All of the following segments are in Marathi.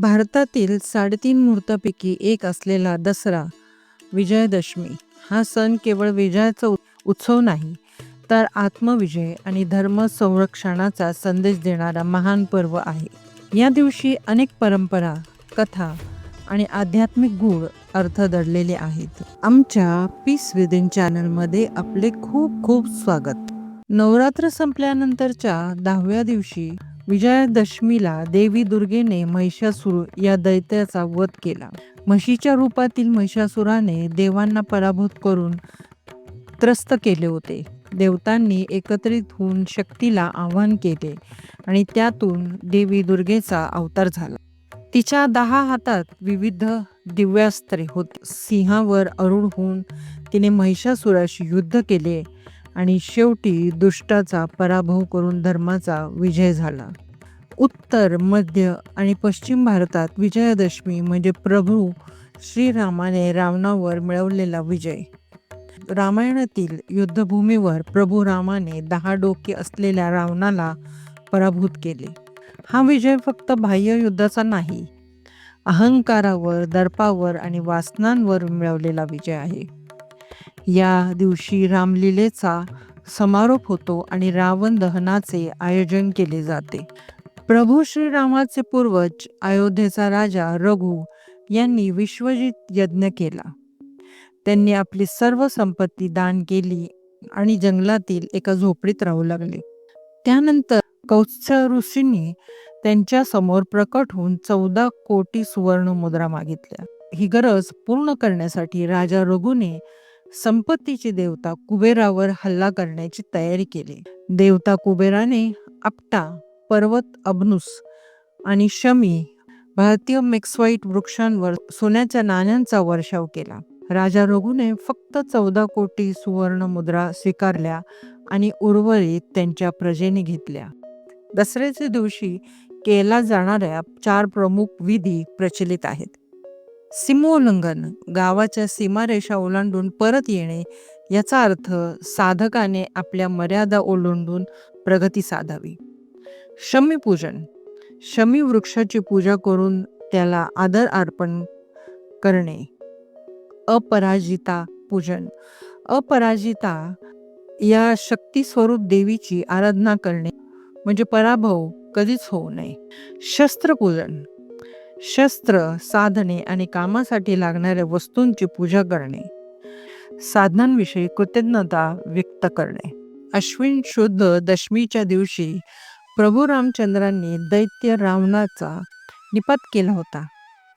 भारतातील साडेतीन मुहूर्तापैकी एक असलेला दसरा विजयदशमी हा सण केवळ विजयाचा उत्सव नाही तर आत्मविजय आणि धर्म संरक्षणाचा संदेश देणारा महान पर्व आहे. या दिवशी अनेक परंपरा कथा आणि आध्यात्मिक गुण अर्थ दडलेले आहेत. आमच्या पीस विदिन चॅनलमध्ये आपले खूप खूप स्वागत. नवरात्र संपल्यानंतरच्या दहाव्या दिवशी विजयादशमीला देवी दुर्गेने महिषासूर या दैत्याचा वध केला. म्हशीच्या रूपातील महिषासुराने देवांना पराभूत करून त्रस्त केले होते. देवतांनी एकत्रित होऊन शक्तीला आव्हान केले आणि त्यातून देवी दुर्गेचा अवतार झाला. तिच्या दहा हातात विविध दिव्यास्त्रे होती. सिंहावर अरुण होऊन तिने महिषासुराशी युद्ध केले. आणि शेवटी दुष्टाचा पराभव करून धर्माचा विजय झाला. उत्तर मध्य आणि पश्चिम भारतात विजयादशमी म्हणजे प्रभू श्रीरामाने रावणावर मिळवलेला विजय. रामायणातील युद्धभूमीवर प्रभू रामाने दहा डोके असलेल्या रावणाला पराभूत केले. हा विजय फक्त बाह्य युद्धाचा नाही अहंकारावर दर्पावर आणि वासनांवर मिळवलेला विजय आहे. या दिवशी रामलीलेचा समारोप होतो आणि रावण दहनाचे आयोजन केले जाते. प्रभू श्रीरामाचे पूर्वज अयोध्येचा राजा रघु यांनी विश्वजित यज्ञ केला. त्यांनी आपली सर्व संपत्ती दान केली आणि जंगलातील एका झोपडीत राहू लागले. त्यानंतर कौत्स ऋषींनी त्यांच्यासमोर प्रकट होऊन चौदा कोटी सुवर्ण मुद्रा मागितल्या. ही गरज पूर्ण करण्यासाठी राजा रघुने संपत्तीची देवता कुबेरावर हल्ला करण्याची तयारी केली. देवता कुबेराने आपटा पर्वत अबनुस आणि शमी भारतीय मेक्सवाईट वृक्षांवर सोन्याच्या नाण्यांचा वर्षाव केला. राजा रघुने फक्त चौदा कोटी सुवर्ण मुद्रा स्वीकारल्या आणि उर्वरित त्यांच्या प्रजेने घेतल्या. दसऱ्याच्या दिवशी केला जाणाऱ्या चार प्रमुख विधी प्रचलित आहेत. सीमोल्लंघन गावाच्या सीमारेषा ओलांडून परत येणे याचा अर्थ साधकाने आपल्या मर्यादा ओलांडून प्रगती साधावी. शमीपूजन शमी वृक्षाची पूजा करून त्याला आदर अर्पण करणे. अपराजिता पूजन अपराजिता या शक्ती स्वरूप देवीची आराधना करणे म्हणजे पराभव कधीच होऊ नये. शस्त्रपूजन शस्त्र साधने आणि कामासाठी लागणाऱ्या वस्तूंची पूजा करणे. साधनांविषयी कृतज्ञता व्यक्त करणे. अश्विन शुद्ध दशमीच्या दिवशी प्रभू रामचंद्रांनी दैत्य रावणाचा निपात केला होता.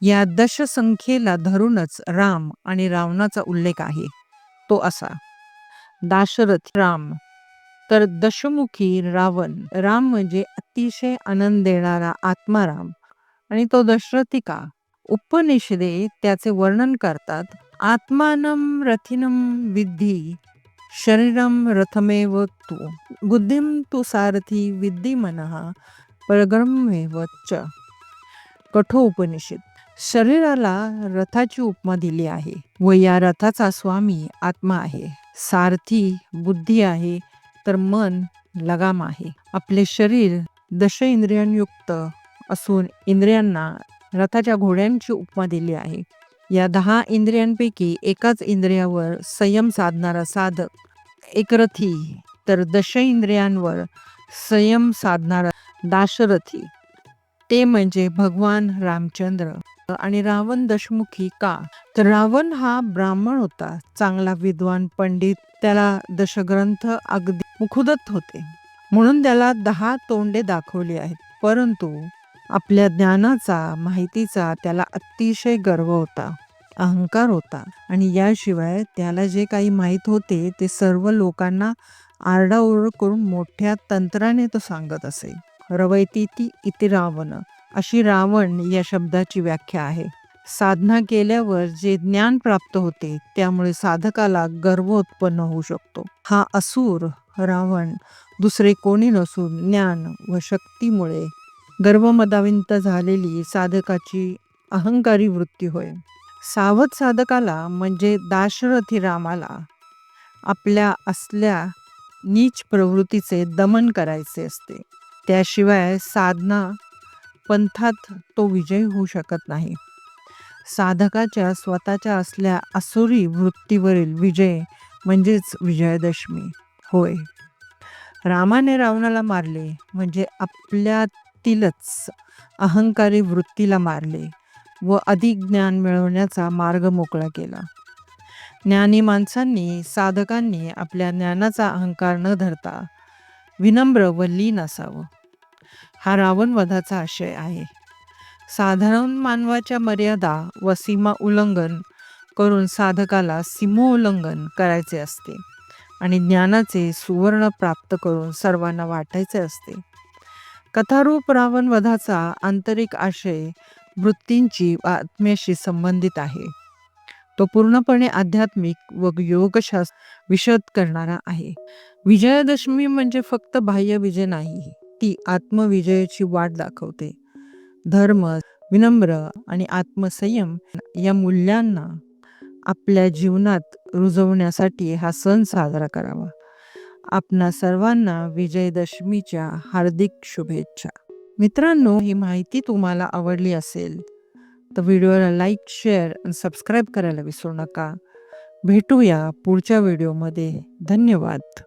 या दशसंख्येला धरूनच राम आणि रावणाचा उल्लेख आहे. तो असा. दाशरथ राम. तर दशमुखी रावण. राम म्हणजे अतिशय आनंद देणारा आत्माराम. आणि तो दशरथी का उपनिषदे त्याचे वर्णन करतात. आत्मानम रथिनम विद्धी शरीरम रथमेव तू बुद्धिम तू सारथी विद्धी मनहा परगमेव च। कठोपनिषद शरीराला रथाची उपमा दिली आहे. व या रथाचा स्वामी आत्मा आहे. सारथी बुद्धी आहे तर मन लगाम आहे. आपले शरीर दश इंद्रियांयुक्त असून इंद्रियांना रथाच्या घोड्यांची उपमा दिली आहे. या दहा इंद्रियांपैकी एकाच इंद्रियावर संयम साधणारा साधक एक रथी तर दश इंद्रियांवर संयम साधणारा दाशरथी. ते म्हणजे भगवान रामचंद्र आणि रावण दशमुखी का? तर रावण हा ब्राह्मण होता चांगला विद्वान पंडित त्याला दशग्रंथ अगदी मुखुदत होते. म्हणून त्याला दहा तोंडे दाखवली आहेत. परंतु आपल्या ज्ञानाचा माहितीचा त्याला अतिशय गर्व होता अहंकार होता. आणि याशिवाय त्याला जे काही माहीत होते ते सर्व लोकांना आरडाओरड करून मोठ्या तंत्राने तो सांगत असे. रवैती ती इति रावण. अशी रावण या शब्दाची व्याख्या आहे. साधना केल्यावर जे ज्ञान प्राप्त होते त्यामुळे साधकाला गर्व उत्पन्न होऊ शकतो. हा असुर रावण दुसरे कोणी नसून ज्ञान व शक्तीमुळे गर्वमदाविंत झालेली साधकाची अहंकारी वृत्ती होय. सावध साधकाला म्हणजे दाशरथी रामाला आपल्या असल्या नीच प्रवृत्तीचे दमन करायचे असते. त्याशिवाय साधना पंथात तो विजय होऊ शकत नाही. साधकाच्या स्वतःच्या असल्या असुरी वृत्तीवरील विजय म्हणजेच विजयादशमी होय. रामाने रावणाला मारले म्हणजे आपल्यातीलच अहंकारी वृत्तीला मारले व अधिक ज्ञान मिळवण्याचा मार्ग मोकळा केला. ज्ञानी माणसांनी साधकांनी आपल्या ज्ञानाचा अहंकार न धरता विनम्र व लीन असावं. हा रावणवधाचा आशय आहे. साधारण मानवाच्या मर्यादा व सीमा उल्लंघन करून साधकाला सीमोल्लंघन करायचे असते आणि ज्ञानाचे सुवर्ण प्राप्त करून सर्वांना वाटायचे असते. कथारूप रावणवधाचा आंतरिक आशय वृत्तींची व आत्म्याशी संबंधित आहे. तो पूर्णपणे आध्यात्मिक व योगशास्त्र विशद करणारा आहे. विजयादशमी म्हणजे फक्त बाह्य विजय नाही ती आत्मविजयाची वाट दाखवते. धर्म विनम्र आणि आत्मसंयम या मूल्यांना आपल्या जीवनात रुजवण्यासाठी हा सण साजरा करावा. आपणा सर्वांना विजयदशमीच्या हार्दिक शुभेच्छा. मित्रांनो ही माहिती तुम्हाला आवडली असेल तर व्हिडिओला लाईक शेअर आणि सबस्क्राईब करायला विसरू नका. भेटूया पुढच्या व्हिडिओमध्ये. धन्यवाद.